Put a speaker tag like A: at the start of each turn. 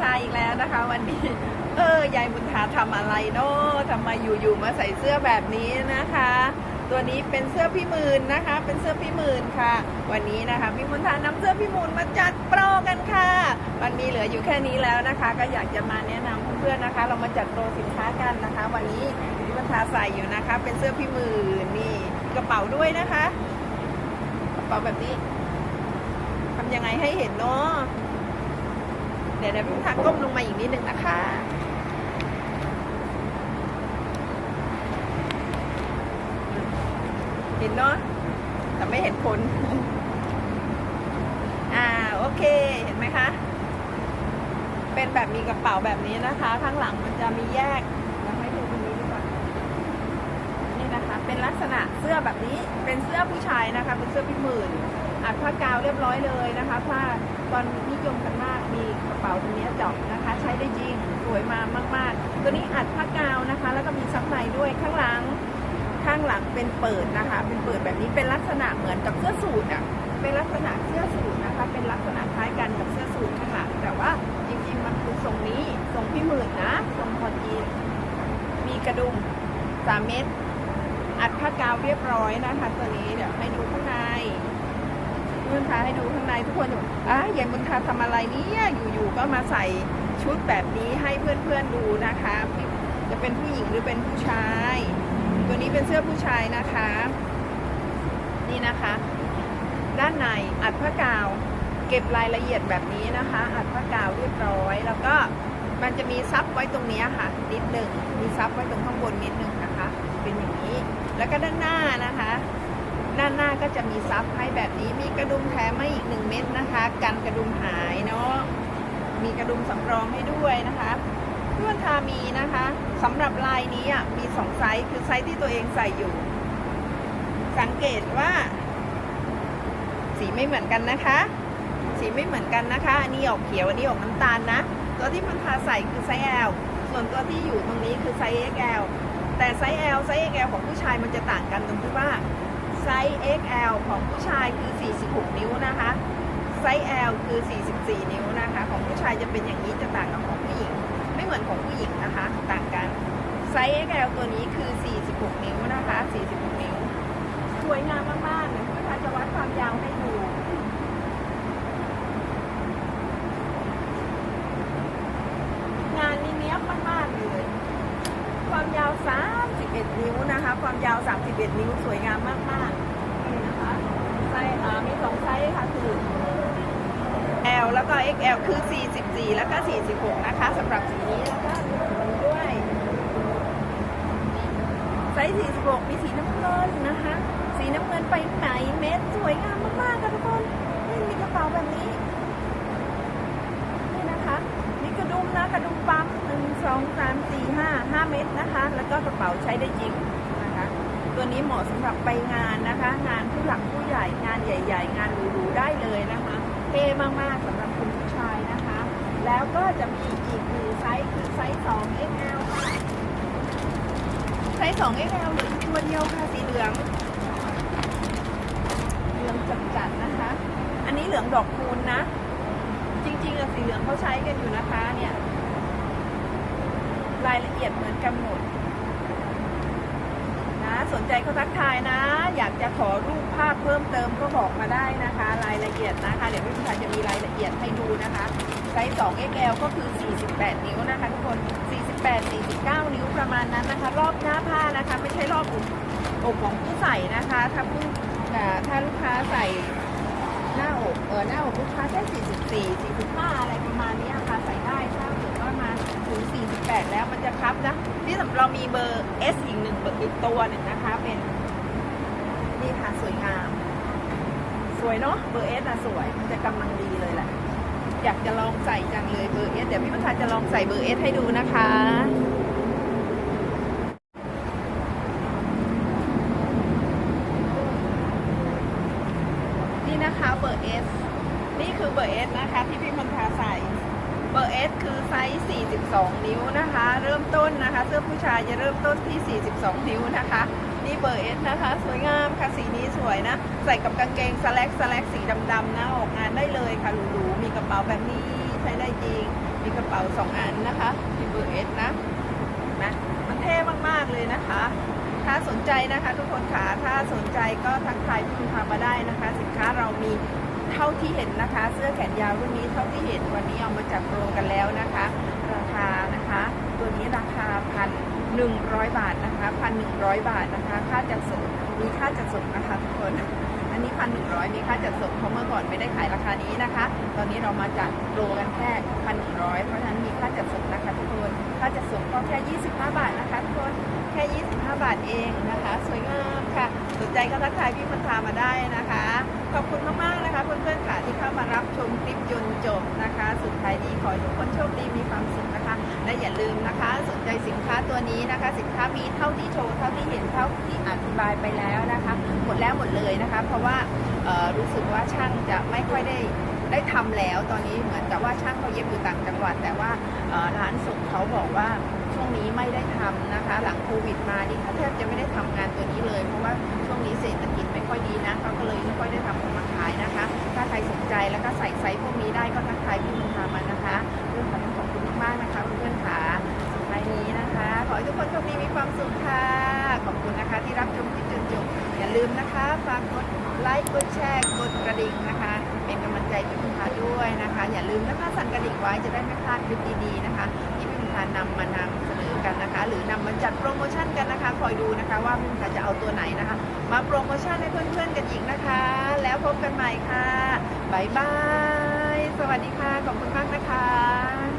A: ทาอีกแล้วนะคะ วันนี้ เออยายบุญทาทำอะไรเนาะทำไมอยู่ๆมาใส่เสื้อแบบนี้นะคะ ตัวนี้เป็นเสื้อพี่หมื่นนะคะ เป็นเสื้อพี่หมื่นค่ะ วันนี้นะคะพี่บุญทานำเสื้อพี่หมื่นมาจัดโปรกันค่ะ มันมีเหลืออยู่แค่นี้แล้วนะคะ ก็อยากจะมาแนะนำเพื่อนๆนะคะ เรามาจัดโปรสินค้ากันนะคะ วันนี้พี่บุญทาใส่อยู่นะคะ เป็นเสื้อพี่หมื่นนี่กระเป๋าด้วยนะคะกระเป๋าแบบนี้ทำยังไงให้เห็นเนาะ ดี๋ยวเดี๋ยวพี่ทาก้มลงมาอีกนิดนึงนะคะเห็นเนาะแต่ไม่เห็นคนอ่าโอเคเห็นไหมคะ เป็นแบบมีกระเป๋าแบบนี้นะคะ ข้างหลังมันจะมีแยกเราให้ดูตรงนี้ดีกว่านี่นะคะ เป็นลักษณะเสื้อแบบนี้เป็นเสื้อผู้ชายนะคะ เป็นเสื้อพี่หมื่นอัดผ้ากาวเรียบร้อยเลยนะคะผ้าตอนนิยมกันมาก มีกระเป๋าตัวนี้เจาะนะคะ ใช้ได้จริงสวยมามาก ๆ ตัวนี้อัดผ้ากาวนะคะ แล้วก็มีซับในด้วยข้างหลังข้างหลังเป็นเปิดนะคะ เป็นเปิดแบบนี้เป็นลักษณะเหมือนกับเสื้อสูทอะเป็นลักษณะเสื้อสูทนะคะ เป็นลักษณะคล้ายกันกับเสื้อสูทข้างหลังแต่ว่าจริงๆมันคือทรงนี้ทรงพี่หมื่นนะทรงคอจีมีกระดุมสามเม็ดอัดผ้ากาวเรียบร้อยนะคะ ตัวนี้เดี๋ยวให้ดูข้างใน มุนทาให้ดูข้างในทุกคนอกอะยายมุนทาทำอะไรเนี่ยอยู่ๆก็มาใส่ชุดแบบนี้ให้เพื่อนๆดูนะคะ จะเป็นผู้หญิงหรือเป็นผู้ชาย ตัวนี้เป็นเสื้อผู้ชายนะคะ นี่นะคะ ด้านในอัดผ้ากาว เก็บรายละเอียดแบบนี้นะคะ อัดผ้ากาวเรียบร้อย แล้วก็มันจะมีซับไว้ตรงนี้ค่ะ นิดหนึ่งมีซับไว้ตรงข้างบนนิดหนึ่งนะคะ เป็นอย่างนี้ แล้วก็ด้านหน้านะคะ ด้านหน้าก็จะมีซับให้แบบนี้ มีกระดุมแถมมาอีกหนึ่งเม็ดนะคะ กันกระดุมหายเนาะ มีกระดุมสำรองให้ด้วยนะคะเพื่อนทามีนะคะสำหรับลายนี้อะมีสองไซส์คือไซส์ที่ตัวเองใส่อยู่ สังเกตว่า สีไม่เหมือนกันนะคะ สีไม่เหมือนกันนะคะ อันนี้ออกเขียว อันนี้ออกน้ำตาลนะ ตัวที่มันทาใส่คือไซส์ L ส่วนตัวที่อยู่ตรงนี้คือไซส์ XL แต่ไซส์ L ไซส์ XL ของผู้ชายมันจะต่างกันตรงที่ว่า ไซส์ XL ของผู้ชายคือ 46 นิ้วนะคะ ไซส์ L คือ 44 นิ้วนะคะ ของผู้ชายจะเป็นอย่างนี้จะต่างกับของผู้หญิง ไม่เหมือนของผู้หญิงนะคะ ต่างกัน ไซส์ XL ตัวนี้คือ 46 นิ้วนะคะ 46 นิ้ว สวยงามมากๆเลยผู้ชายจะวัดความยาวให้ดูงานนี้เนี้ยมากๆเลยความยาว 31 นิ้วนะคะ ความยาว 31 นิ้ว สวยงามมาก ๆ อ่ามีสองไซส์ค่ะคือ L แล้วก็ XL คือ 44 แล้วก็ 46 นะคะสำหรับสีนี้แล้วก็มีด้วยไซส์ 46 มีสีน้ำเงินนะคะ สีน้ำเงินไปไหนเม็ดสวยงามมากๆค่ะทุกคนนี่มีกระเป๋าแบบนี้ นี่นะคะมีกระดุมนะกระดุมปั๊มหนึ่งสองสามสี่ห้าห้าเม็ดนะคะ แล้วก็กระเป๋าใช้ได้จริงนะคะ ตัวนี้เหมาะสำหรับไปงานนะคะ งาน หลักผู้ใหญ่งานใหญ่ ๆ งานหรูๆได้เลยนะคะเท่มากๆสำหรับคุณผู้ชายนะคะ แล้วก็จะมีอีกหนึ่งไซส์คือไซส์2 XL ค่ะไซส์2 XL เหลือตัวเดียวค่ะสีเหลืองเหลืองจัดๆนะคะ อันนี้เหลืองดอกคูณนะ จริงๆอะสีเหลืองเขาใช้กันอยู่นะคะเนี่ยรายละเอียดเหมือนกันหมด สนใจเขาทักทายนะ อยากจะขอรูปภาพเพิ่มเติมก็บอกมาได้นะคะ รายละเอียดนะคะ เดี๋ยวพี่ผู้ชายจะมีรายละเอียดให้ดูนะคะไซส์2 XL ก็คือ 48 นิ้วนะคะทุกคน 48 49 นิ้วประมาณนั้นนะคะ รอบหน้าผ้านะคะ ไม่ใช่รอบอกอกของผู้ใส่นะคะ ถ้าผู้ถ้าลูกค้าใส่หน้าอกเออหน้าอกลูกค้าแค่44 45 เรามีเบอร์ S อีกหนึ่งเบอร์อีกตัวหนึ่งนะคะ เป็นนี่ค่ะสวยงาม สวยเนาะเบอร์ S อะสวยมันจะกำลังดีเลยแหละอยากจะลองใส่จังเลยเบอร์ S เดี๋ยวพี่ประธานจะลองใส่เบอร์ S ให้ดูนะคะนี่นะคะเบอร์ S นี่คือเบอร์ S นะคะที่พี่มนทาใส่ บอร์ S คือไซส์ 42 นิ้วนะคะ เริ่มต้นนะคะ เสื้อผู้ชายจะเริ่มต้นที่ 42 นิ้วนะคะ นี่เบอร์เอสนะคะ สวยงามค่ะสีนี้สวยนะ ใส่กับกางเกงสแลกสแลกสีดำๆนะ ออกงานได้เลยค่ะหรูๆมีกระเป๋าแบบนี้ใช้ได้จริง มีกระเป๋าสองอันนะคะมีเบอร์เอสนะนะมันเท่มากๆเลยนะคะ ถ้าสนใจนะคะ ทุกคนค่ะถ้าสนใจก็ทักทายพี่คุณพามาได้นะคะ สินค้าเรา เท่าที่เห็นนะคะ เสื้อแขนยาวรุ่นนี้เท่าที่เห็นวันนี้เอามาจัดโปรกันแล้วนะคะ ราคานะคะ ตัวนี้ราคาพันหนึ่งร้อยบาทนะคะพันหนึ่งร้อยบาทนะคะ ค่าจัดส่งมีค่าจัดส่งนะคะทุกคน อันนี้พันหนึ่งร้อยมีค่าจัดส่งเพราะเมื่อก่อนไม่ได้ขายราคานี้นะคะ ตอนนี้เรามาจัดโปรกันแค่พันหนึ่งร้อยเพราะฉะนั้นมีค่าจัดส่งนะคะทุกคนค่าจัดส่งก็แค่25บห้าบาทนะคะทุกคนแค่25บาทเองนะคะ สวยงามค่ะ สนใจก็ทักทายพี่พันธามาได้นะคะ ขอบคุณมากๆนะคะเพื่อนๆค่ะที่เข้ามารับชมคลิปจนจบนะคะ สุดท้ายดีขอให้ทุกคนโชคดีมีความสุขนะคะ และอย่าลืมนะคะ สนใจสินค้าตัวนี้นะคะ สินค้ามีเท่าที่โชว์เท่าที่เห็นเท่าที่อธิบายไปแล้วนะคะ หมดแล้วหมดเลยนะคะ เพราะว่ารู้สึกว่าช่างจะไม่ค่อยได้ได้ทำแล้วตอนนี้เหมือนกับว่าช่างเขาเย็บอยู่ต่างจังหวัด แต่ว่าร้านส่งเขาบอกว่า ช่วงนี้ไม่ได้ทำนะคะ หลังโควิดมานี่แทบจะไม่ได้ทำงานตัวนี้เลย เพราะว่าช่วงนี้เศรษฐกิจไม่ค่อยดีนะเขาก็เลยไม่ค่อยได้ทำออกมาขายนะคะ ถ้าใครสนใจแล้วก็ใส่ไซส์พวกนี้ได้ก็ทักทายพี่มุนทามันนะคะเรื่องของขอบคุณมากๆนะคะเพื่อนๆค่ะสุดท้ายนี้นะคะ ขอให้ทุกคนโชคดีมีความสุขค่ะขอบคุณนะคะที่รับชมคลิปจนจบอย่าลืมนะคะฝากกดไลค์กดแชร์กดกระดิ่งนะคะเป็นกำลังใจพี่มุนทาด้วยนะคะ อย่าลืมนะคะสั่นกระดิ่งไว้จะได้ไม่พลาดคลิปดีๆนะคะ ที่พี่มุนทานำมานำเสนอกันนะคะ หรือนำมาจัดโปรโมชั่นกันนะคะ คอยดูนะคะว่าพี่มุนจะเอาตัวไหนนะคะ มาโปรโมชั่นให้เพื่อนๆกันอีกนะคะ แล้วพบกันใหม่ค่ะบ๊ายบาย สวัสดีค่ะ ขอบคุณมากนะคะ